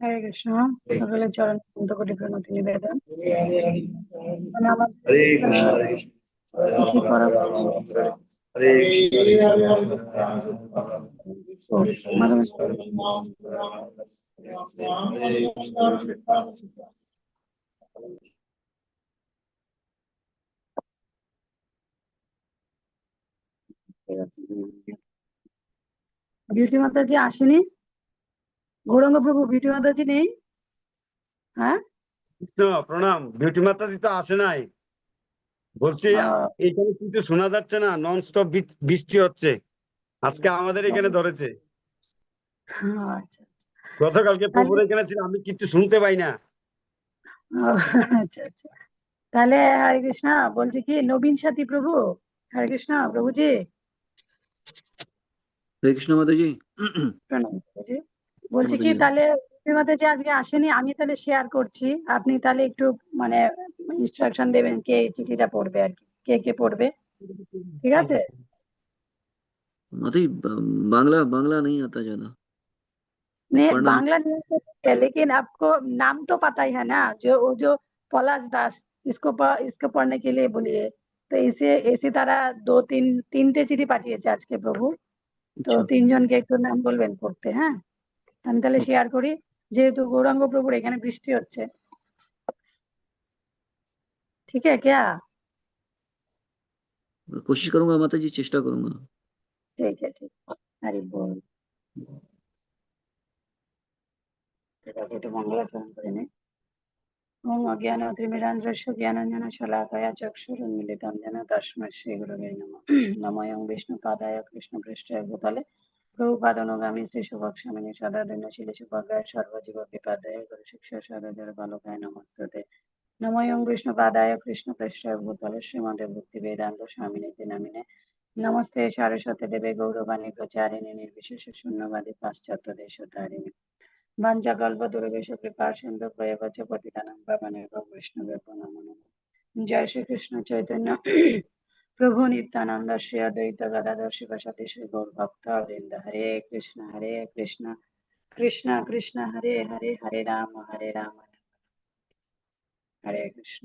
হরে কৃষ্ণ সকলের চরণ বন্ধ কোটি প্রণতি নিবেদন মানে হরে কৃষ্ণ হরে কৃষ্ণ হরে কৃষ্ণ হরে কৃষ্ণ মাধব বিউটি মাতাজি আসেনি? গৌরাঙ্গ প্রভু বিউটি মাতাজি নেই? হ্যাঁ? কৃষ্ণ প্রণাম বিউটি মাতাজি তো আসে নাই। বলছি এখানে কিছু শোনা যাচ্ছে না নন স্টপ বৃষ্টি হচ্ছে। আজকে আমাদের এখানে ধরেছে। আচ্ছা গতকালকে প্রভুর এখানে ছিল আমি কিছু শুনতে পাই না। আচ্ছা আচ্ছা। তাহলে হরে কৃষ্ণ বলছি কি নবীন সাথী প্রভু? হরে কৃষ্ণ প্রভুজি? হরে কৃষ্ণ মাতাজি প্রণাম প্রভুজি বলছি কি নবীন। তাহলে বিমাতে যে আজকে আসেনি আমি তাহলে শেয়ার করছি আপনি তাহলে একটু মানে ইনস্ট্রাকশন দেবেন কে এই চিঠিটা পড়বে আর কি কে কে পড়বে ঠিক আছে माताजी ब- बांग्ला बांग्ला नहीं आता ज्यादा नहीं पढ़ना- बांग्ला नहीं आता ठीक है लेकिन आपको नाम तो पता ही है ना जो वो जो पलाश दास इसको प- इसको पढ़ने के लिए बोलिए তো এসে এসি তারা দো তিন তিনটে চিঠি পাঠিয়েছে আজকে প্রভু তো अच्छा তিনজনকে একটু নাম বলবেন পড়তে হ্যাঁ আমি তাহলে শেয়ার করি যেহেতু গৌরাঙ্গ প্রভুর এখানে বৃষ্টি হচ্ছে ঠিক আছে क्या कोशिश करूंगा माताजी चेष्टा करूंगा ठीक है ठीक हरि बोल এটাকে একটু মঙ্গলাচরণ করে নিই ওম অজ্ঞান ত্রিমিরান্ধ্রস্য জ্ঞানঞ্জন শলাকয়া চক্ষুরুন্মিলিতং যেন তস্মৈ শ্রীগুরুবে নমঃ। নময়ং বিষ্ণুপাদায় কৃষ্ণপৃষ্ঠায় ভূতলে। প্রভুপাদনুগামী শ্রী সুভদ্রায় সর্বজীব বিপাদায় গুরু শিক্ষা বালকায় নমস্তুতে। নময়ং বিষ্ণুপাদায় কৃষ্ণপৃষ্ঠায় ভূতলে শ্রীমদে ভক্তি বেদান্ত স্বামিনীতি নামিনে। নমস্তে সারস্বতী দেবে গৌরবাণী প্রচারিণী নির্বিশেষ শূন্যবাদী পাশ্চাত্য দেশতারিণী বাঞ্ছাকল্প দুর্গেশ কৃপা সিন্ধু ভয়বচ পতিতানাং পাবনের বৈষ্ণবের নমো নমঃ জয় শ্রীকৃষ্ণ চৈতন্য প্রভু নিত্যানন্দ শ্রী অদ্বৈত গদাধর শিবসতী শ্রী গৌর ভক্ত বৃন্দ হরে কৃষ্ণ হরে কৃষ্ণ কৃষ্ণ কৃষ্ণ হরে হরে হরে রাম হরে রাম। হরে কৃষ্ণ।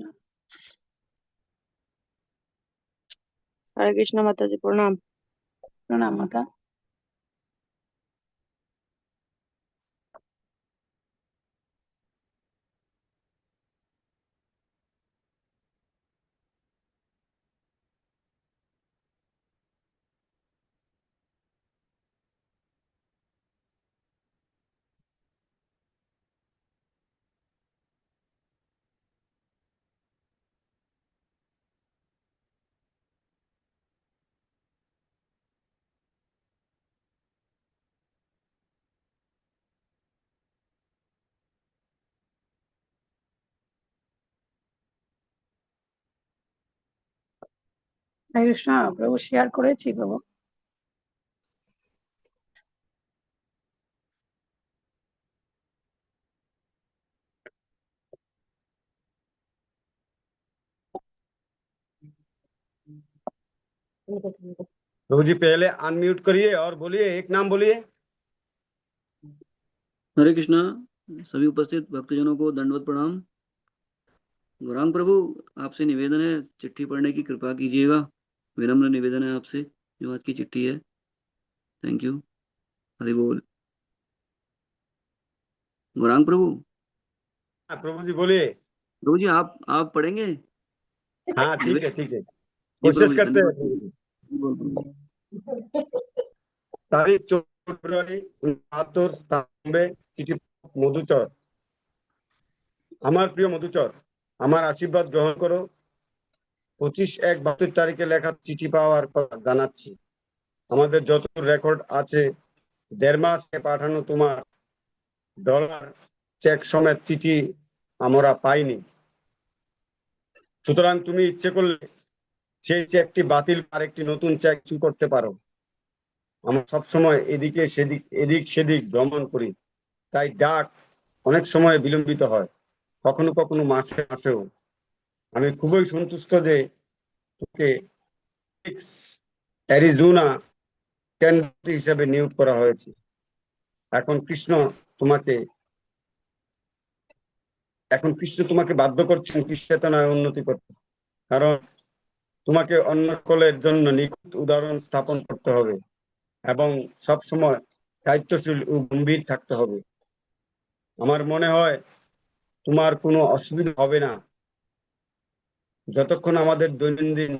হরে কৃষ্ণ মাতাজি প্রণাম। প্রণাম মাতা। কৃষ্ণ প্রভু শেয়ার করেছি প্রভু प्रभु जी पहले अनम्यूट करिए और बोलिए एक नाम बोलिए हरे कृष्णा सभी उपस्थित भक्तजनों को दंडवत प्रणाम गौरांग प्रभु आपसे निवेदन है चिट्ठी पढ़ने की कृपा कीजिएगा विनम्र निवेदन है आपसे जो आज की चिट्ठी है थैंक यू हरि बोल गौरांग प्रभु हाँ, प्रभु जी बोलिए प्रभु जी आप आप पढ़ेंगे हाँ ठीक है ठीक है जी, कोशिश प्रभु जी, करते हैं धन्यवाद। बोल, प्रभु जी। তারিখ চৌদ্দ ফেব্রুয়ারি বাহাত্তর স্তম্ভে চিঠি মধুচর আমার প্রিয় মধুচর আমার আশীর্বাদ গ্রহণ করো পঁচিশ এক বাহাত্তর তারিখে লেখা চিঠি পাওয়ার পর জানাচ্ছি। আমাদের যত রেকর্ড আছে, দেড় মাসে পাঠানো তোমার ডলার চেক সমেত চিঠি আমরা পাইনি। সুতরাং তুমি ইচ্ছে করলে সেই চেকটি বাতিল আর একটি নতুন চেক ইস্যু করতে পারো। আমরা সবসময় এদিকে সেদিক, এদিক সেদিক ভ্রমণ করি। তাই ডাক অনেক সময় বিলম্বিত হয়, কখনো কখনো মাসে মাসেও। আমি খুবই সন্তুষ্ট যে তোকে অ্যারিজোনা কেন্দ্র হিসেবে নিয়োগ করা হয়েছে। এখন কৃষ্ণ তোমাকে, এখন কৃষ্ণ তোমাকে বাধ্য করছেন কৃষ্ণ চেতনায় উন্নতি করতে। কারণ তোমাকে অন্য সকলের জন্য নিখুঁত উদাহরণ স্থাপন করতে হবে এবং সব সময় দায়িত্বশীল ও গম্ভীর থাকতে হবে। আমার মনে হয় তোমার কোনো অসুবিধা হবে না। যতক্ষণ আমাদের দৈনন্দিন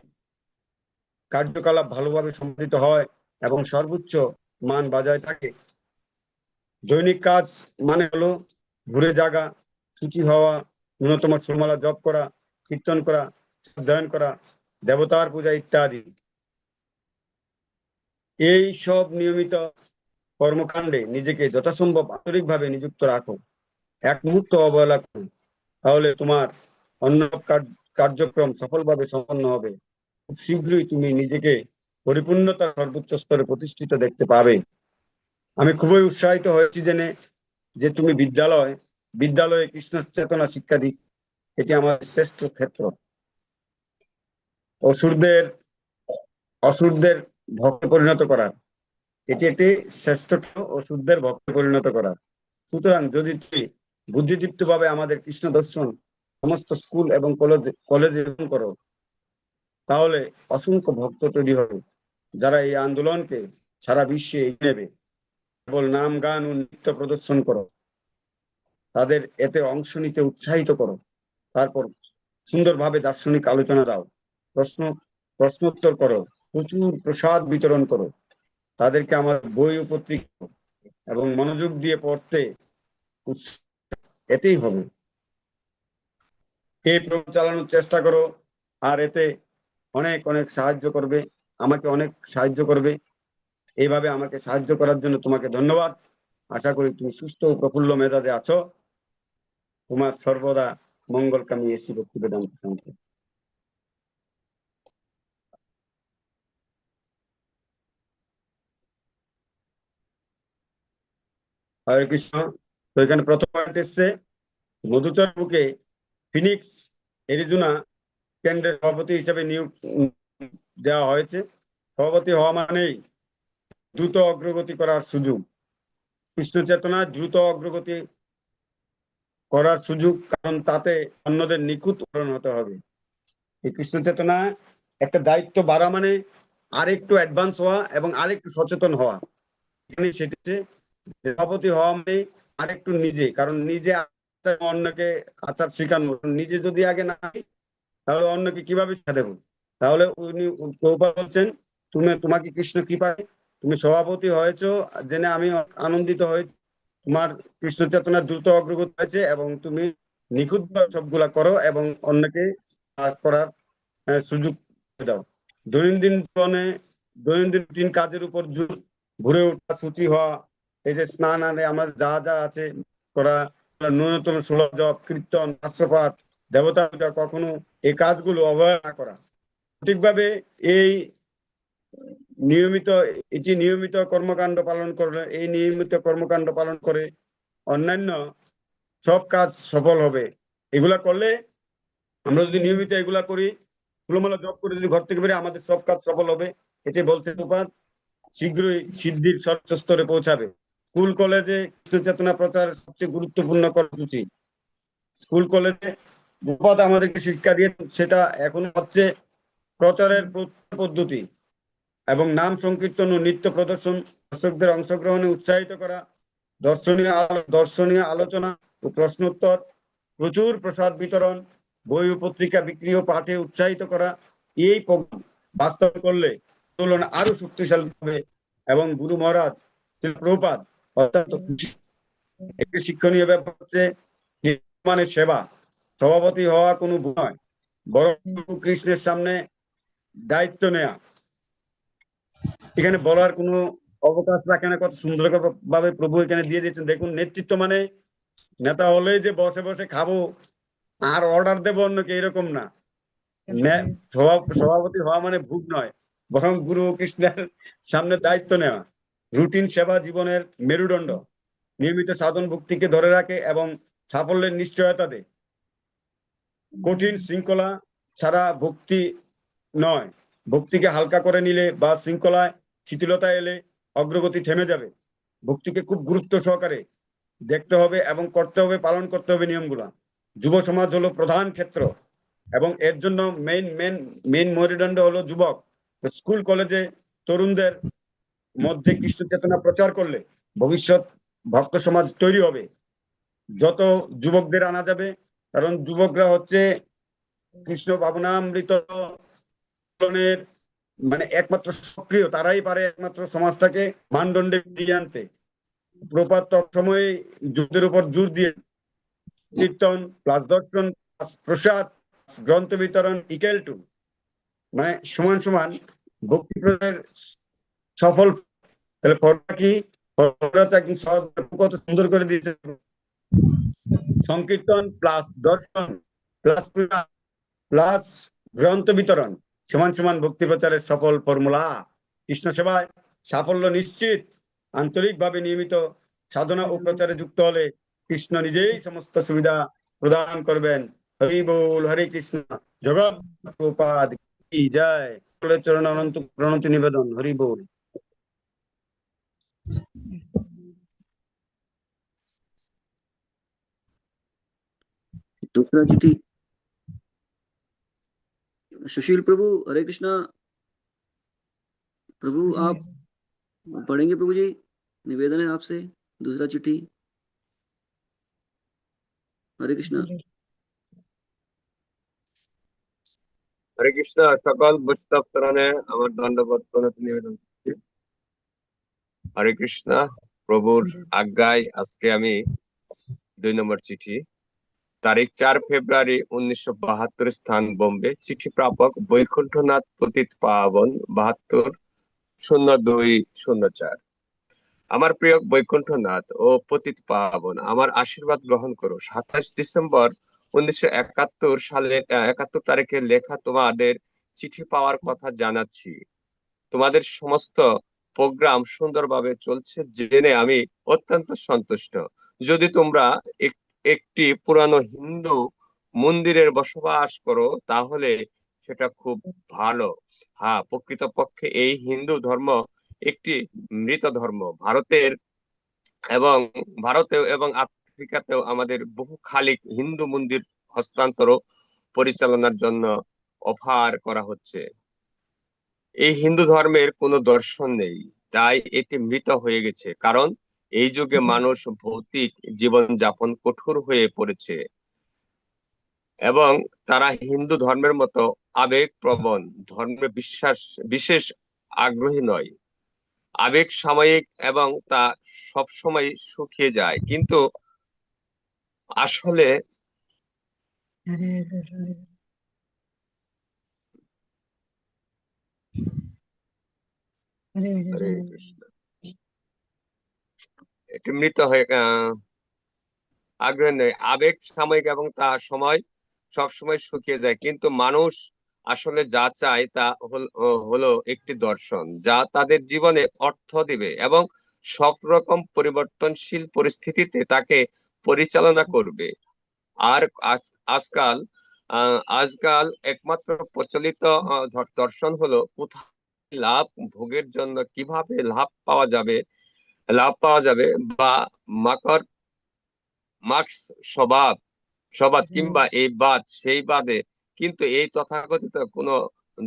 কার্যকলাপ ভালোভাবে সম্পাদিত হয় এবং সর্বোচ্চ মান বজায় থাকে, দৈনিক কাজ মানে হলো ঘুরে জাগা সূচি হওয়া, ন্যূনতম সুরমালা জপ করা, কীর্তন করা অধ্যয়ন করা, দেবতার পূজা ইত্যাদি। এই সব নিয়মিত কর্মকাণ্ডে নিজেকে যথাসম্ভব আন্তরিকভাবে নিযুক্ত রাখো। এক মুহূর্ত অবহেলা করো। তাহলে তোমার অন্য কার- কার্যক্রম সফলভাবে সম্পন্ন হবে, খুব শীঘ্রই তুমি নিজেকে পরিপূর্ণতার সর্বোচ্চ স্তরে প্রতিষ্ঠিত দেখতে পাবে। আমি খুবই উৎসাহিত হয়েছি জেনে যে তুমি বিদ্যালয়, বিদ্যালয়ে কৃষ্ণ চেতনা শিক্ষা দিচ্ছ এটি আমার শ্রেষ্ঠ ক্ষেত্র। অসুরদের অসুরদের ভক্ত পরিণত করার, এটি একটি শ্রেষ্ঠ অসুরদের ভক্ত পরিণত করার। সুতরাং যদি তুমি বুদ্ধিদীপ্ত ভাবে আমাদের কৃষ্ণ দর্শন সমস্ত স্কুল এবং কলেজ, কলেজে করো। তাহলে অসংখ্য ভক্ত তৈরি হবে, যারা এই আন্দোলনকে সারা বিশ্বে এগিয়ে নেবে। কেবল নাম, গান ও নৃত্য প্রদর্শন করো। তাদের এতে অংশ নিতে উৎসাহিত করো। তারপর সুন্দরভাবে দার্শনিক আলোচনা দাও। প্রশ্ন, প্রশ্নোত্তর করো। প্রচুর প্রসাদ বিতরণ করো। তাদেরকে আমার বই ও পত্রিকা এবং মনোযোগ দিয়ে পড়তে এতেই হবে। এই প্রোগ্রাম চালানোর চেষ্টা করো। আর এতে অনেক অনেক সাহায্য করবে। আমাকে অনেক সাহায্য করবে। এইভাবে আমাকে সাহায্য করার জন্য তোমাকে ধন্যবাদ। আশা করি তুমি সুস্থ ও প্রফুল্ল মেজাজে আছো। তোমার সর্বদা মঙ্গলকামী এসি ভক্তি বেদান্ত শান্তি হরে কৃষ্ণ। তো এখানে প্রথম এসছে। মধুচর বুকে ফিনিক্স, এরিজোনা কেন্দ্রের সভাপতি হিসেবে নিয়োগ দেওয়া হয়েছে। সভাপতি হওয়া মানেই দ্রুত অগ্রগতি করার সুযোগ। কৃষ্ণ চেতনা দ্রুত অগ্রগতি করার সুযোগ, কারণ তাতে অন্যদের নিখুঁত পূরণ হতে হবে। এই কৃষ্ণ চেতনা একটা দায়িত্ব বাড়া মানে আরেকটু অ্যাডভান্স হওয়া এবং আরেকটু সচেতন হওয়া। সেটি সভাপতি হওয়া মানে আরেকটু নিজে, কারণ নিজে অন্যকে আচার শেখানো নিজে যদি আগে না তাহলে অন্যকে কীভাবে দেবো? তাহলে উনি প্রভুপাদ বলছেন, তুমি, তোমাকে কৃষ্ণ কৃপায় তুমি সভাপতি হয়েছো, জেনে আমি আনন্দিত হয়েছি। তোমার কৃষ্ণ চেতনা দ্রুত অগ্রগতি হয়েছে এবং তুমি নিখুঁত সবগুলা করো এবং অন্যকে করার সুযোগ দাও। দৈনন্দিন জীবনে দৈনন্দিন তিন কাজের উপর ঘুরে ওঠা সূচি হওয়া, এই যে স্নান আনে, আমার যা যা আছে করা ন্যূনতম ষোলো জপ, কীর্তন শাস্ত্রপাঠ দেবতা পূজা কখনো এই কাজগুলো অবহেলা করা। সঠিকভাবে এই নিয়মিত, এটি নিয়মিত কর্মকাণ্ড পালন করলে এই নিয়মিত কর্মকাণ্ড পালন করে অন্যান্য সব কাজ সফল হবে। এগুলা করলে আমরা যদি নিয়মিত এগুলা করি, খোলামেলা জব করে যদি ঘর থেকে বেরিয়ে আমাদের সব কাজ সফল হবে এটি বলছে উপাদ শীঘ্রই সিদ্ধির সর্বোচ্চ স্তরে পৌঁছাবে। স্কুল, কলেজে কৃষ্ণ চেতনা প্রচার সবচেয়ে গুরুত্বপূর্ণ কর্মসূচি। স্কুল, কলেজে উপাদ আমাদেরকে শিক্ষা দিয়ে সেটা এখন হচ্ছে প্রচারের পদ্ধতি এবং নাম সংকীর্তন ও নৃত্য প্রদর্শন, দর্শকদের অংশগ্রহণে উৎসাহিত করা, দর্শনীয় আলো- দর্শনীয় আলোচনা ও প্রশ্নোত্তর, প্রচুর প্রসাদ বিতরণ, বই ও পত্রিকা বিক্রি ও পাঠে উৎসাহিত করা, এই বাস্তব করলে আন্দোলন আরও শক্তিশালী হবে এবং গুরু মহারাজ শ্রী অত্যন্ত খুশি একটি শিক্ষণীয় ব্যাপার হচ্ছে মানে সেবা। সভাপতি হওয়া কোনো নয়। বড় কৃষ্ণের সামনে দায়িত্ব নেয়া। এখানে বলার কোনো অবকাশ রাখে না। কত সুন্দর ভাবে প্রভু এখানে দিয়ে দিয়েছেন। দেখুন নেতৃত্ব মানে নেতা হলে যে বসে বসে খাব আর অর্ডার দেবো অন্যকে এরকম না। সভাপতি হওয়া মানে ভোগ নয়। বরং গুরু কৃষ্ণের সামনে দায়িত্ব নেওয়া রুটিন সেবা জীবনের মেরুদণ্ড। নিয়মিত সাধন ভক্তিকে ধরে রাখে এবং সাফল্যের নিশ্চয়তা দেয়। কঠিন শৃঙ্খলা ছাড়া ভক্তি নয়। ভক্তিকে হালকা করে নিলে বা শৃঙ্খলায় শিথিলতা এলে অগ্রগতি থেমে যাবে। ভক্তিকে খুব গুরুত্ব সহকারে দেখতে হবে এবং করতে হবে, পালন করতে হবে নিয়মগুলা। যুব সমাজ হলো প্রধান ক্ষেত্র এবং এর জন্য মেইন মেইন মেইন মেরুদণ্ড হলো যুবক। স্কুল, কলেজে তরুণদের মধ্যে কৃষ্ণ চেতনা প্রচার করলে ভবিষ্যৎ ভক্ত সমাজ তৈরি হবে। যত যুবকদের আনা যাবে, কারণ যুবকরা হচ্ছে কৃষ্ণ ভাবনামৃত মানে একমাত্র সক্রিয়, তারাই পারে একমাত্র সমাজটাকে মানদণ্ডে ফিরিয়ে আনতে। প্রপাত সময়ে যুদ্ধের উপর জোর দিয়ে কীর্তন, প্লাস দর্শন, প্লাস প্রসাদ গ্রন্থ বিতরণ ইকেল টু মানে সমান সমান ভক্তি প্রদানের সফল, তাহলে ফলটা কি? তো একদম সহজ? কত সুন্দর করে দিয়েছে। সংকীর্তন প্লাস দর্শন প্লাস প্লাস গ্রন্থ বিতরণ সমান সমান ভক্তি প্রচারের সফল ফর্মুলা। কৃষ্ণ সেবায় সাফল্য নিশ্চিত। আন্তরিকভাবে নিয়মিত সাধনা ও প্রচারে যুক্ত হলে কৃষ্ণ নিজেই সমস্ত সুবিধা প্রদান করবেন। হরি বল, হরে কৃষ্ণ। জগৎ জয়। চরণ অনন্ত প্রণতি নিবেদন। হরি বল। दूसरा चिट्ठी सुशील प्रभु, हरे कृष्णा। प्रभु, आप पढ़ेंगे प्रभु जी? निवेदन है आपसे। दूसरा चिट्ठी हरे कृष्णा। हरे कृष्णा, सकाल बचता अमर दंडवत निवेदन। হরে কৃষ্ণ প্রভুর আজ্ঞায় আজকে আমি দুই নম্বর চিঠি। তারিখ চার ফেব্রুয়ারি উনিশশো বাহাত্তর স্থান বোম্বে। চিঠি প্রাপক বৈকুণ্ঠনাথ পতিত পাবন বাহাত্তর শূন্য দুই শূন্য চার। আমার প্রিয় বৈকুণ্ঠনাথ ও পতিত পাবন আমার আশীর্বাদ গ্রহণ করো। সাতাশ ডিসেম্বর উনিশশো একাত্তর সালে একাত্তর তারিখে লেখা তোমাদের চিঠি পাওয়ার কথা জানাচ্ছি। তোমাদের সমস্ত প্রোগ্রাম সুন্দরভাবে চলছে জেনে আমি অত্যন্ত সন্তুষ্ট। যদি তোমরা একটি পুরানো হিন্দু মন্দিরের বসবাস করো, তাহলে সেটা খুব ভালো। হ্যাঁ প্রকৃতপক্ষে এই হিন্দু ধর্ম একটি মৃত ধর্ম। ভারতের এবং ভারতেও এবং আফ্রিকাতেও আমাদের বহু খালি হিন্দু মন্দির হস্তান্তর পরিচালনার জন্য অফার করা হচ্ছে। এই হিন্দু ধর্মের কোনো দর্শন নেই তাই এটি মৃত হয়ে গেছে। কারণ এই যুগে মানুষ ভৌতিক জীবন যাপন কঠোর হয়ে পড়েছে এবং তারা হিন্দু ধর্মের মতো আবেগ প্রবণ ধর্মে বিশ্বাস বিশেষ আগ্রহী নয়। আবেগ সাময়িক এবং তা সবসময় শুকিয়ে যায়। কিন্তু আসলে হরে কৃষ্ণ। হরে এটি মৃত হয়ে আগ্রহ নেই। আবেগ সাময়িক এবং তা সময় সব সময় শুকিয়ে যায়। কিন্তু মানুষ আসলে যা চায় তা হলো একটি দর্শন যা তাদের জীবনে অর্থ দিবে এবং সব রকম পরিবর্তনশীল পরিস্থিতিতে তাকে পরিচালনা করবে। আর আজ আজকাল আহ, আজকাল একমাত্র প্রচলিত দর্শন হলো কোথায় লাভ? ভোগের জন্য কীভাবে লাভ পাওয়া যাবে? লাভ পাওয়া যাবে বা মাকর মার্কস স্বভাব স্বভাব কিংবা এই বাদ সেই বাদে কিন্তু এই তথাকথিত কোনো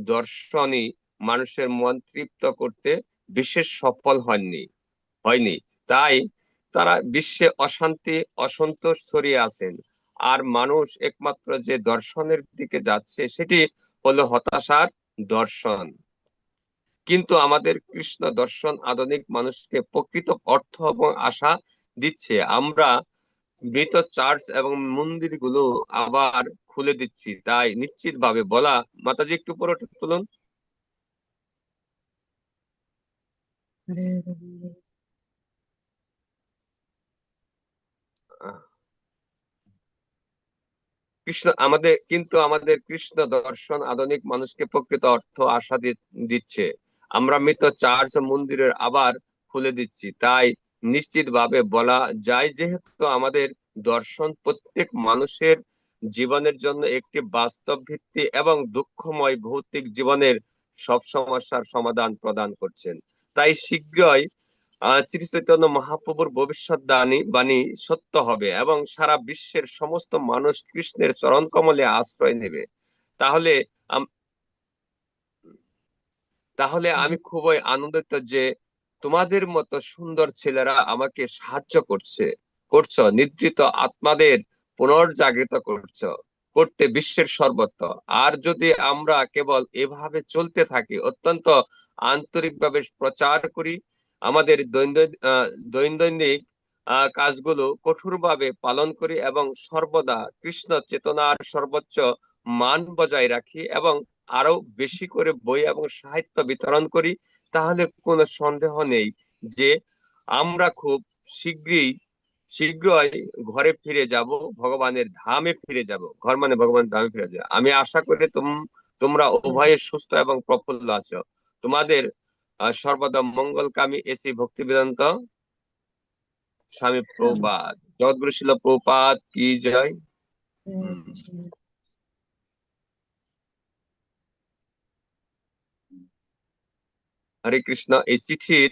দর্শনই মানুষের মন তৃপ্ত করতে বিশেষ সফল হয়নি হয়নি। তাই তারা বিশ্বে অশান্তি অসন্তোষ ছড়িয়ে আছেন। আর মানুষ একমাত্র যে দর্শনের দিকে যাচ্ছে সেটি হলো হতাশার দর্শন। কিন্তু আমাদের কৃষ্ণ দর্শন আধুনিক মানুষকে প্রকৃত অর্থ এবং আশা দিচ্ছে। আমরা মৃত চার্চ এবং মন্দিরগুলো আবার খুলে দিচ্ছি, তাই নিশ্চিতভাবে বলা, মাতাজি একটু উপরে তুলুন। কৃষ্ণ, আমাদের, কিন্তু আমাদের কৃষ্ণ দর্শন আধুনিক মানুষকে প্রকৃত অর্থ, আশা দিচ্ছে। আমরা মৃত চার্চ মন্দিরের আবার খুলে দিচ্ছি। তাই নিশ্চিতভাবে বলা যায় যেহেতু আমাদের দর্শন প্রত্যেক মানুষের জীবনের জন্য একটি বাস্তব ভিত্তি এবং দুঃখময় ভৌতিক জীবনের সব সমস্যার সমাধান প্রদান করছেন। তাই শীঘ্রই শ্রী চৈতন্য মহাপ্রভুর ভবিষ্যৎবাণী বাণী সত্য হবে এবং সারা বিশ্বের সমস্ত মানুষ কৃষ্ণের চরণ কমলে আশ্রয় নেবে। তাহলে তাহলে আমি খুবই আনন্দিত যে তোমাদের মতো সুন্দর ছেলেরা আমাকে সাহায্য করছে করছ নিদ্রিত আত্মাদের পুনর্জাগৃত করছ করতে বিশ্বের সর্বত্র। আর যদি আমরা কেবল এভাবে চলতে থাকি অত্যন্ত আন্তরিকভাবে প্রচার করি আমাদের দৈনন্দিন কাজগুলো কঠোরভাবে পালন করি এবং সর্বদা কৃষ্ণ চেতনার সর্বোচ্চ মান বজায় রাখি এবং আরও বেশি করে বই এবং সাহিত্য বিতরণ করি তাহলে কোনো সন্দেহ নেই যে আমরা খুব শীঘ্রই শীঘ্রই ঘরে ফিরে যাব ভগবানের ধামে ফিরে যাব। ঘর মানে ভগবানের ধামে ফিরে যাব। আমি আশা করি তুম তোমরা উভয়ে সুস্থ এবং প্রফুল্ল আছো। তোমাদের সর্বদা মঙ্গলকামী এসি ভক্তি বেদান্ত স্বামী প্রপাত জগৎগুরু শিল প্রপাত কি জয়। হরে কৃষ্ণ, এই চিঠির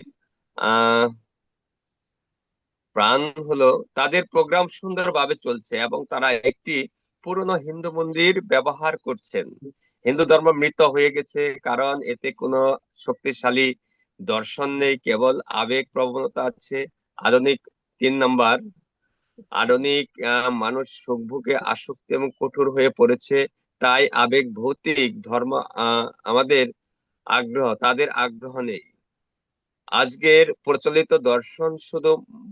প্রাণ হলো তাদের প্রোগ্রাম সুন্দরভাবে চলছে এবং তারা একটি পুরনো হিন্দু মন্দির ব্যবহার করছেন। হিন্দু ধর্ম মৃত হয়ে গেছে কারণ এতে কোনো শক্তিশালী দর্শন নেই, কেবল আবেগ প্রবণতা আছে। আধুনিক তিন নাম্বার, আধুনিক মানুষ সুখভোগে আসক্তি এবং কঠোর হয়ে পড়েছে, তাই আবেগ ভৌতিক ধর্ম আমাদের আগ্রহ তাদের আগ্রহ নেই। আজকের প্রচলিত দর্শন শুধু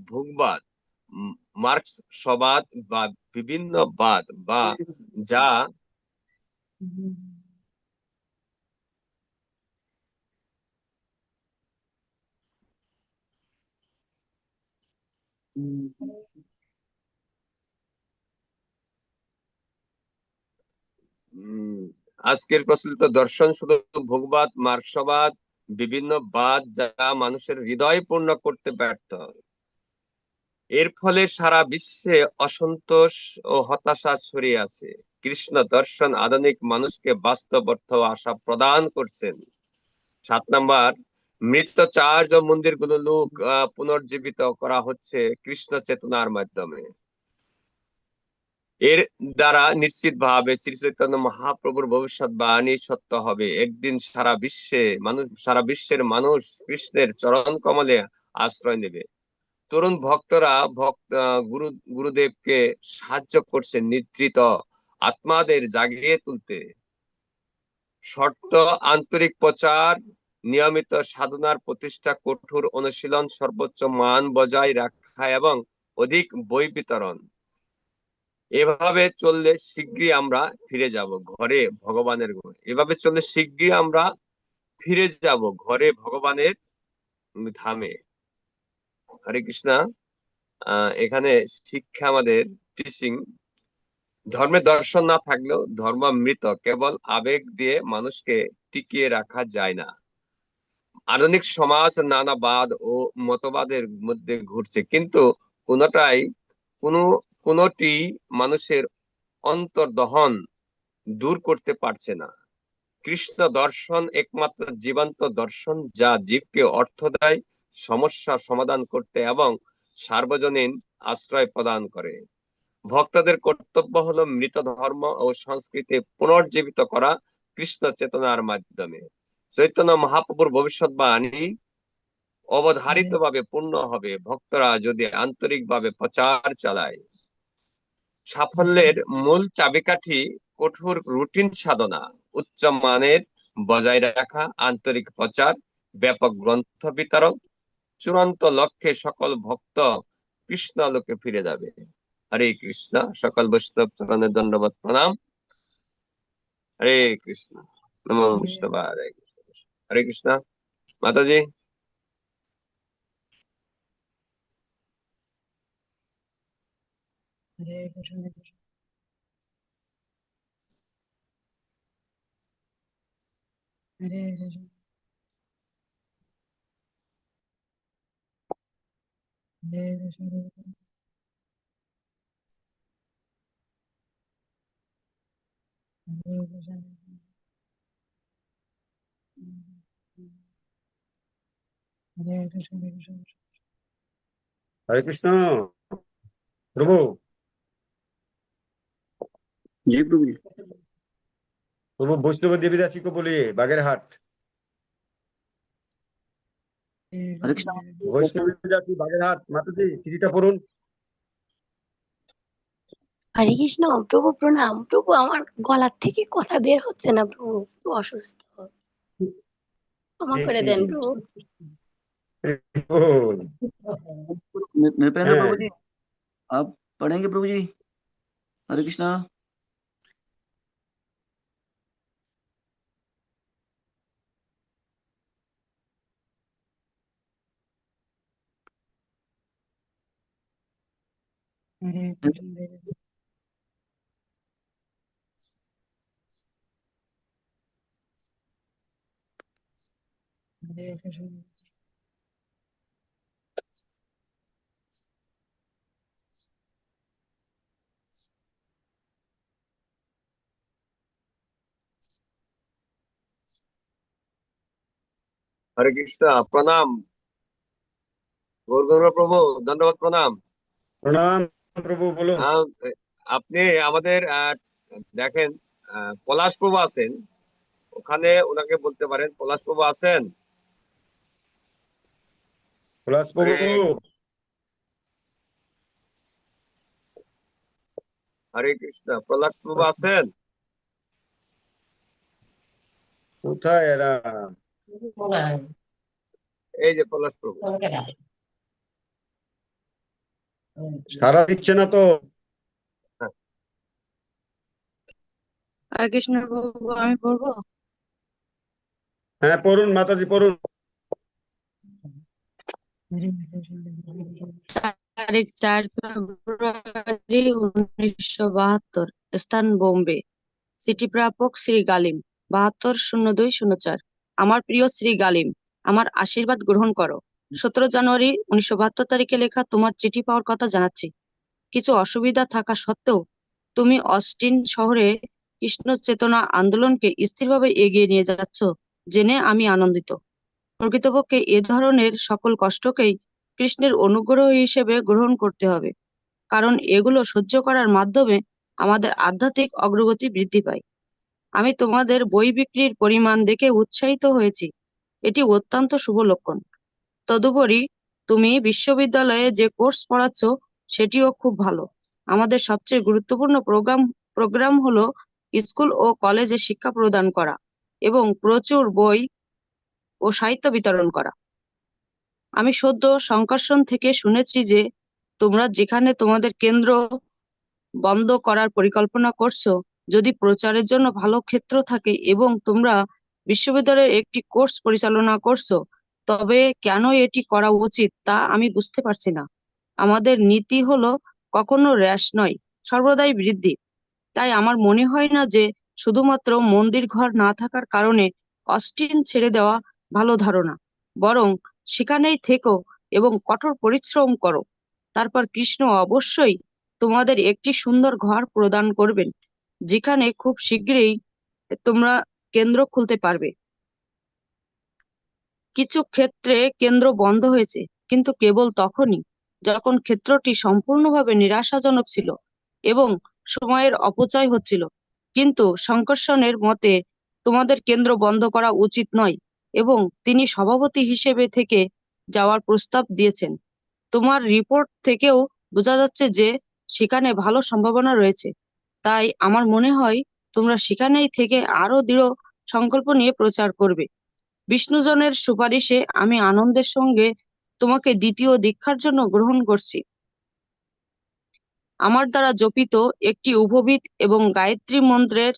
ভোগবাদ উম, মার্ক্সবাদ বা বিভিন্ন বাদ বা যা উম, আজকের প্রচলিত দর্শন, শুধু ভোগবাদ মার্ক্সবাদ বিভিন্ন বাদ যা মানুষের হৃদয় পূর্ণ করতে ব্যর্থ এর ফলে সারা বিশ্বে অসন্তোষ ও হতাশা ছড়িয়ে আছে। কৃষ্ণ দর্শন আধুনিক মানুষকে বাস্তব অর্থ আশা প্রদান করছেন। সাত নাম্বার মৃত চার্জ ও মন্দিরগুলো লোক পুনর্জীবিত করা হচ্ছে কৃষ্ণ চেতনার মাধ্যমে। এর দ্বারা নিশ্চিত ভাবে শ্রী চৈতন্য মহাপ্রভুর ভবিষ্যৎবাণী সত্য হবে। একদিন সারা বিশ্বে মানুষ, সারা বিশ্বের মানুষ কৃষ্ণের চরণ কমলে আশ্রয় নেবে। তরুণ ভক্তরা ভক্ত গুরু, গুরুদেবকে সাহায্য করছে নিদ্রিত আত্মাদের জাগিয়ে তুলতে। শর্ত, আন্তরিক প্রচার, নিয়মিত সাধনার প্রতিষ্ঠা, কঠোর অনুশীলন, সর্বোচ্চ মান বজায় রাখা এবং অধিক বই বিতরণ। এভাবে চললে শীঘ্রই আমরা ফিরে যাব ঘরে ভগবানের। এভাবে চললে শীঘ্রই আমরা ফিরে যাব ঘরে ভগবানের ধামে। হরে কৃষ্ণা এখানে শিক্ষা আমাদের টিচিং ধর্মের দর্শন না থাকলেও ধর্ম মৃত, কেবল আবেগ দিয়ে মানুষকে টিকিয়ে রাখা যায় না। আধুনিক সমাজ, নানা বাদ ও মতবাদের মধ্যে ঘুরছে, কিন্তু কোনটাই কোনো কোনটি মানুষের অন্তর্দহন দূর করতে পারছে না। কৃষ্ণ দর্শন একমাত্র জীবন্ত দর্শন যা জীবকে অর্থ দেয়, সমস্যা সমাধান করতে এবং সার্বজনীন আশ্রয় প্রদান করে। ভক্তদের কর্তব্য হলো মৃত ধর্ম ও সংস্কৃতি পুনর্জীবিত করা কৃষ্ণ চেতনার মাধ্যমে। চৈতন্য মহাপ্রভুর ভবিষ্যৎবাণী অবধারিত ভাবে পূর্ণ হবে। ভক্তরা যদি আন্তরিকভাবে প্রচার চালায় সাফল্যের মূল চাবিকাঠি কঠোর রুটিন সাধনা, উচ্চ মানের বজায় রাখা, আন্তরিক প্রচার, ব্যাপক গ্রন্থ বিতরণ, চূড়ান্ত লক্ষ্যে সকল ভক্ত কৃষ্ণ লোকে ফিরে যাবে। হরে কৃষ্ণ, সকল বৈষ্ণব চরণের দণ্ডবত প্রণাম। হরে কৃষ্ণ, নমো বিষ্ণবা হরে কৃষ্ণ হরে কৃষ্ণ। মাতাজি। Peraí, peraí. Peraí, peraí. Peraí, Hare Krishna. Hare Krishna. Prabhu. जी प्रभु जी प्रभु वैष्णव देवीदासी को बोलिए बागेरहाट हरे कृष्ण বৈষ্ণব দেবীদাসী বাগেরহাট মাতাজি চিঠিটা পড়ুন হরে কৃষ্ণ প্রভু প্রণাম প্রভু আমার গলার থেকে কথা বের হচ্ছে না প্রভু একটু অসুস্থ ক্ষমা করে দেন প্রভু बोल। नि- नृपेंद्र हाँ। प्रभु जी आप पढ़ेंगे प्रभु जी हरे कृष्णा अरे अरे हरे कृष्ण प्रणाम गौर गौर प्रभु धन्यवाद प्रणाम प्रणाम প্রভু বলুন। আপনি আমাদের দেখেন আহ, পলাশ প্রভু আছেন। ওখানে ওনাকে বলতে পারেন পলাশ প্রভু আছেন? পলাশ প্রভু! হরে কৃষ্ণ পলাশ প্রভু আছেন? কোথায় এরা? এই যে পলাশ প্রভু। সারা দিচ্ছে না তো। হ্যাঁ। আর আমি পড়ব? হ্যাঁ পড়ুন মাতাজি পড়ুন। তারিখ চার ফেব্রুয়ারি উনিশশো বাহাত্তর স্থান বোম্বে। সিটি প্রাপক শ্রী গালিম বাহাত্তর শূন্য দুই শূন্য চার। আমার প্রিয় শ্রী গালিম আমার আশীর্বাদ গ্রহণ করো। সতেরো জানুয়ারি উনিশশো বাহাত্তর তারিখে লেখা তোমার চিঠি পাওয়ার কথা জানাচ্ছি। কিছু অসুবিধা থাকা সত্ত্বেও তুমি অস্টিন শহরে কৃষ্ণ চেতনা আন্দোলনকে স্থিরভাবে এগিয়ে নিয়ে যাচ্ছ জেনে আমি আনন্দিত। প্রকৃতপক্ষে এ ধরনের সকল কষ্টকেই কৃষ্ণের অনুগ্রহ হিসেবে গ্রহণ করতে হবে, কারণ এগুলো সহ্য করার মাধ্যমে আমাদের আধ্যাত্মিক অগ্রগতি বৃদ্ধি পায়। আমি তোমাদের বই বিক্রির পরিমাণ দেখে উৎসাহিত হয়েছি। এটি অত্যন্ত শুভ লক্ষণ। তদুপরি তুমি বিশ্ববিদ্যালয়ে যে কোর্স পড়াচ্ছ, সেটিও খুব ভালো। আমাদের সবচেয়ে গুরুত্বপূর্ণ প্রোগ্রাম প্রোগ্রাম হলো স্কুল ও কলেজে শিক্ষা প্রদান করা এবং প্রচুর বই ও সাহিত্য বিতরণ করা। আমি সদ্য সংকর্ষণ থেকে শুনেছি যে তোমরা যেখানে তোমাদের কেন্দ্র বন্ধ করার পরিকল্পনা করছ, যদি প্রচারের জন্য ভালো ক্ষেত্র থাকে এবং তোমরা বিশ্ববিদ্যালয়ের একটি কোর্স পরিচালনা করছ তবে কেন এটি করা উচিত তা আমি বুঝতে পারছি না। আমাদের নীতি হলো কখনো হ্রাস নয়, সর্বদাই বৃদ্ধি। তাই আমার মনে হয় না যে শুধুমাত্র মন্দির ঘর না থাকার কারণে অস্টিন ছেড়ে দেওয়া ভালো ধারণা। বরং সেখানেই থেকো এবং কঠোর পরিশ্রম করো। তারপর কৃষ্ণ অবশ্যই তোমাদের একটি সুন্দর ঘর প্রদান করবেন, যেখানে খুব শীঘ্রই তোমরা কেন্দ্র খুলতে পারবে। কিছু ক্ষেত্রে কেন্দ্র বন্ধ হয়েছে, কিন্তু কেবল তখনই যখন ক্ষেত্রটি সম্পূর্ণভাবে নিরাশাজনক ছিল এবং সময়ের অপচয় হচ্ছিল। কিন্তু সংকর্ষণের মতে তোমাদের কেন্দ্র বন্ধ করা উচিত নয় এবং তিনি সভাপতি হিসেবে থেকে যাওয়ার প্রস্তাব দিয়েছেন। তোমার রিপোর্ট থেকেও বোঝা যাচ্ছে যে সেখানে ভালো সম্ভাবনা রয়েছে। তাই আমার মনে হয় তোমরা সেখানেই থেকে আরও দৃঢ় সংকল্প নিয়ে প্রচার করবে। বিষ্ণুজনের সুপারিশে আমি আনন্দের সঙ্গে তোমাকে দ্বিতীয় দীক্ষার জন্য গ্রহণ করছি। আমার দ্বারা জপিত একটি উপবিদ এবং গায়ত্রী মন্ত্রের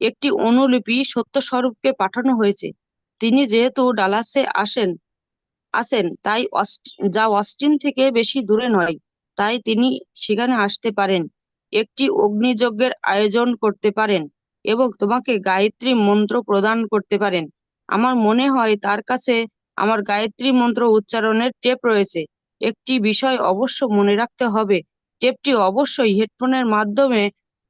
একটি অনুলিপি সত্য স্বরূপকে পাঠানো হয়েছে। তিনি যেহেতু ডালাসে আসেন আসেন তাই যা অস্টিন থেকে বেশি দূরে নয়, তাই তিনি সেখানে আসতে পারেন, একটি অগ্নিযজ্ঞের আয়োজন করতে পারেন এবং তোমাকে গায়ত্রী মন্ত্র প্রদান করতে পারেন। আমার মনে হয় তার কাছে আমার গায়ত্রী মন্ত্র উচ্চারণের টেপ রয়েছে। একটি বিষয় অবশ্য মনে রাখতে হবে। টেপটি অবশ্যই হেডফোনের মাধ্যমে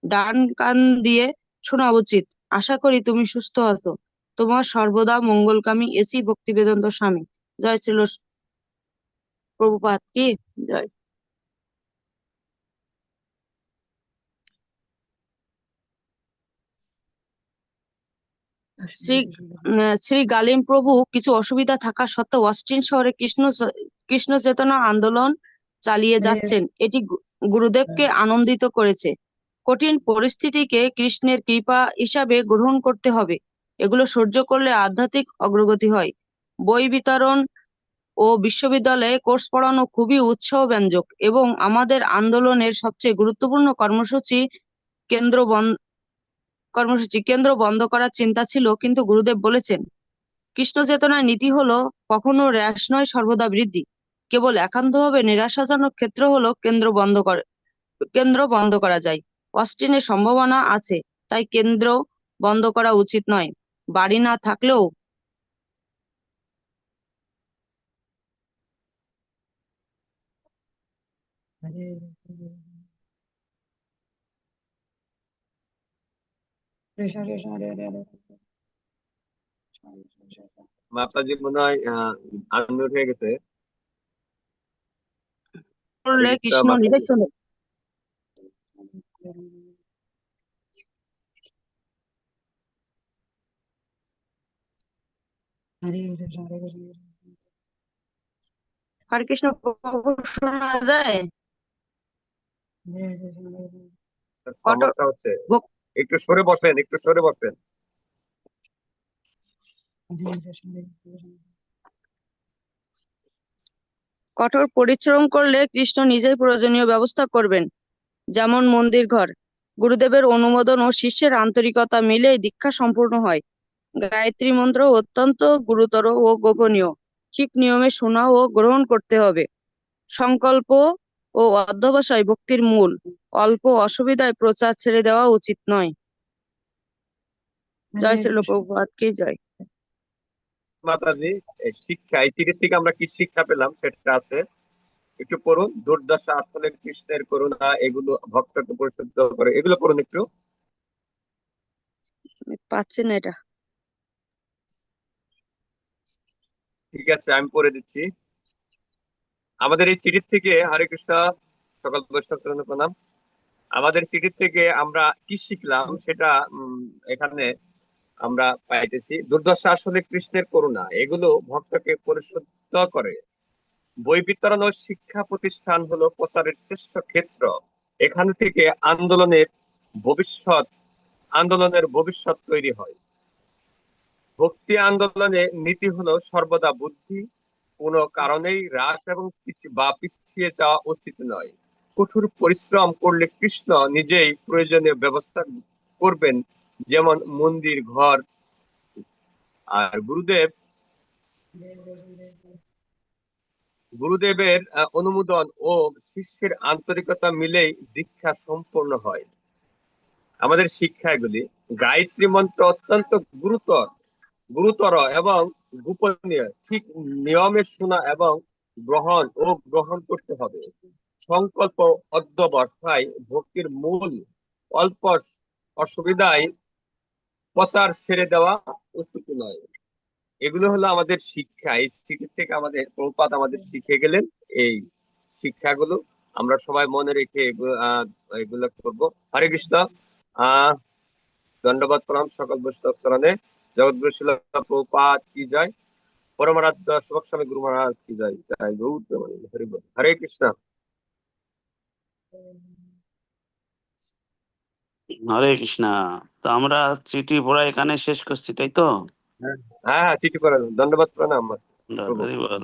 ডান কান দিয়ে শোনা উচিত। আশা করি তুমি সুস্থ আছো। তোমার সর্বদা মঙ্গলকামী এসি ভক্তি বেদান্ত স্বামী। জয় ছিল প্রভুপাত কি? জয়। শ্রী শ্রী গালিম প্রভু কিছু অসুবিধা থাকা সত্ত্বেও অস্টিন শহরে কৃষ্ণ কৃষ্ণ চেতনা আন্দোলন চালিয়ে যাচ্ছেন। এটি গুরুদেবকে আনন্দিত করেছে। কঠিন পরিস্থিতিকে কৃষ্ণের কৃপা হিসাবে গ্রহণ করতে হবে। এগুলো সহ্য করলে আধ্যাত্মিক অগ্রগতি হয়। বই বিতরণ ও বিশ্ববিদ্যালয়ে কোর্স পড়ানো খুবই উৎসাহব্যঞ্জক এবং আমাদের আন্দোলনের সবচেয়ে গুরুত্বপূর্ণ কর্মসূচি কেন্দ্র কর্মসূচি কেন্দ্র বন্ধ করার চিন্তা ছিল, কিন্তু গুরুদেব বলেছেন, কৃষ্ণ চেতনার নীতি হলো কখনো হ্রাস নয়, সর্বদা বৃদ্ধি। কেবল একান্তভাবে নিরাশাজনক ক্ষেত্র হলো কেন্দ্র বন্ধ করে, কেন্দ্র বন্ধ করা যায়। অস্টিনের সম্ভাবনা আছে, তাই কেন্দ্র বন্ধ করা উচিত নয়। বাড়ি না থাকলেও হরে কৃষ্ণ কৃষ্ণ হরে হরে হরে কৃষ্ণ মাতাজি মনে হয় আনমিউট হয়ে গেছে। কৃষ্ণ নিজের হরে কৃষ্ণ হরে কৃষ্ণ হরে কৃষ্ণ প্রভু শোনা যায়? কৃষ্ণ হরে কৃষ্ণ কত- হচ্ছে। একটু সরে বসেন, একটু সরে বসেন। কঠোর পরিশ্রম করলে কৃষ্ণ নিজেই প্রয়োজনীয় ব্যবস্থা করবেন। যেমন মন্দির ঘর। গুরুদেবের অনুমোদন ও শিষ্যের আন্তরিকতা মিলে দীক্ষা সম্পূর্ণ হয়। গায়ত্রী মন্ত্র অত্যন্ত গুরুতর ও গোপনীয়। ঠিক নিয়মে শোনা ও গ্রহণ করতে হবে। সংকল্প ও অধ্যবসায় ভক্তির মূল। অল্প অসুবিধায় প্রচার ছেড়ে দেওয়া উচিত নয়। জয় শ্রীল কৃষ্ণ। কি জয়? মাতাজি শিক্ষা এই সিরিজ থেকে আমরা কি শিক্ষা পেলাম সেটা আছে। একটু পড়ুন দুর্দশা আসলে কৃষ্ণের করুণা এগুলো ভক্তকে পরিশুদ্ধ করে। এগুলো পড়ুন একটু। আমি পাচ্ছি না এটা। ঠিক আছে আমি পড়ে দিচ্ছি। আমাদের এই চিঠির থেকে হরে কৃষ্ণ সকল বৈষ্ণব প্রণাম। আমাদের চিঠির থেকে আমরা কি শিখলাম সেটা এখানে আমরা পাইতেছি। দুর্দশা আসলে কৃষ্ণের করুণা। এগুলো ভক্তকে পরিশুদ্ধ করে। বই বিতরণ ও শিক্ষা প্রতিষ্ঠান হলো প্রচারের শ্রেষ্ঠ ক্ষেত্র। এখান থেকে আন্দোলনের ভবিষ্যৎ আন্দোলনের ভবিষ্যৎ তৈরি হয়। ভক্তি আন্দোলনে নীতি হলো সর্বদা বুদ্ধি। কোনো কারণেই হ্রাস এবং বা পিছিয়ে যাওয়া উচিত নয়। কঠোর পরিশ্রম করলে কৃষ্ণ নিজেই প্রয়োজনীয় ব্যবস্থা করবেন, যেমন মন্দির, ঘর আর গুরুদেব। গুরুদেবের অনুমোদন ও শিষ্যের আন্তরিকতা মিলেই দীক্ষা সম্পূর্ণ হয়। আমাদের শিক্ষাগুলি গায়ত্রী মন্ত্র অত্যন্ত গুরুতর গুরুতর এবং গোপনীয়। ঠিক নিয়মে শোনা এবং গ্রহণ ও গ্রহণ করতে হবে। সংকল্প অধ্যবসায় ভক্তির মূল অল্প অসুবিধায় প্রচার ছেড়ে দেওয়া উচিত নয়। এগুলো হলো আমাদের শিক্ষা। এই শিক্ষা থেকে আমাদের প্রপাত আমাদের শিখে গেলেন। এই শিক্ষাগুলো আমরা সবাই মনে রেখে এগুলো করব। হরে কৃষ্ণ। আহ দণ্ডবাদ প্রণাম সকল বৈষ্ণব চরণে। জগৎগুরু প্রপাত কি জয়? পরমারাধ্য সুভক স্বামী গুরু মহারাজ কি জয়। হরে কৃষ্ণ। হরে কৃষ্ণা তো আমরা চিঠি পড়া এখানে শেষ করছি তাই তো? হ্যাঁ হ্যাঁ চিঠি পড়া ধন্যবাদ প্রণাম। ধন্যবাদ